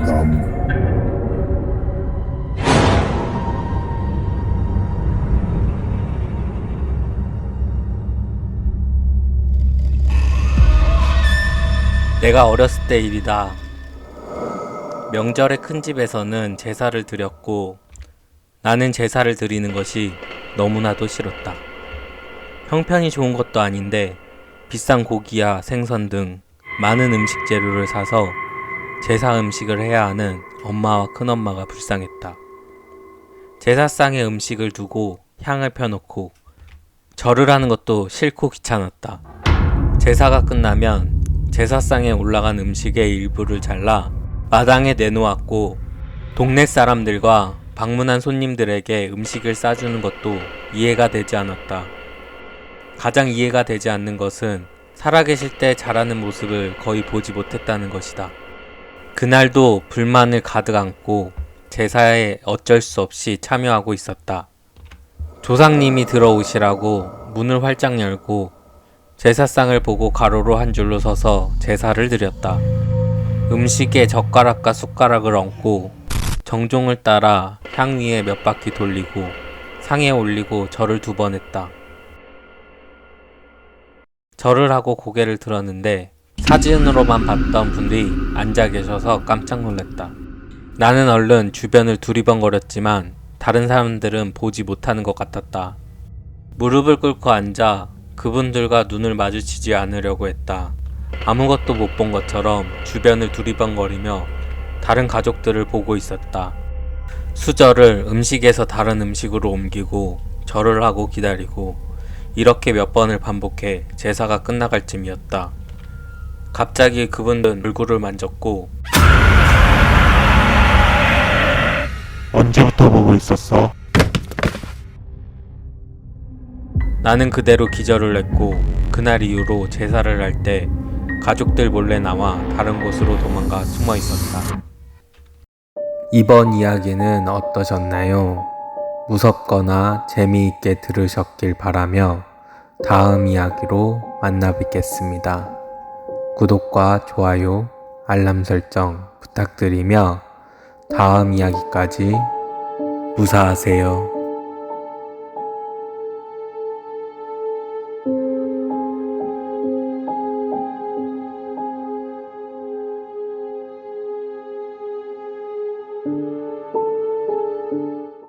나무 내가 어렸을 때 일이다. 명절에 큰 집에서는 제사를 드렸고 나는 제사를 드리는 것이 너무나도 싫었다. 형편이 좋은 것도 아닌데 비싼 고기야 생선 등 많은 음식 재료를 사서 제사 음식을 해야 하는 엄마와 큰엄마가 불쌍했다. 제사상에 음식을 두고 향을 펴놓고 절을 하는 것도 싫고 귀찮았다. 제사가 끝나면 제사상에 올라간 음식의 일부를 잘라 마당에 내놓았고 동네 사람들과 방문한 손님들에게 음식을 싸주는 것도 이해가 되지 않았다. 가장 이해가 되지 않는 것은 살아계실 때 잘하는 모습을 거의 보지 못했다는 것이다. 그날도 불만을 가득 안고 제사에 어쩔 수 없이 참여하고 있었다. 조상님이 들어오시라고 문을 활짝 열고 제사상을 보고 가로로 한 줄로 서서 제사를 드렸다. 음식에 젓가락과 숟가락을 얹고 정종을 따라 향 위에 몇 바퀴 돌리고 상에 올리고 절을 두 번 했다. 절을 하고 고개를 들었는데 사진으로만 봤던 분들이 앉아 계셔서 깜짝 놀랐다. 나는 얼른 주변을 두리번거렸지만 다른 사람들은 보지 못하는 것 같았다. 무릎을 꿇고 앉아 그분들과 눈을 마주치지 않으려고 했다. 아무것도 못 본 것처럼 주변을 두리번거리며 다른 가족들을 보고 있었다. 수저를 음식에서 다른 음식으로 옮기고 절을 하고 기다리고 이렇게 몇 번을 반복해 제사가 끝나갈 쯤이었다. 갑자기 그분들은 얼굴을 만졌고 언제부터 보고 있었어? 나는 그대로 기절을 했고 그날 이후로 제사를 할 때 가족들 몰래 나와 다른 곳으로 도망가 숨어 있었다. 이번 이야기는 어떠셨나요? 무섭거나 재미있게 들으셨길 바라며 다음 이야기로 만나 뵙겠습니다. 구독과 좋아요, 알람 설정 부탁드리며 다음 이야기까지 무사하세요.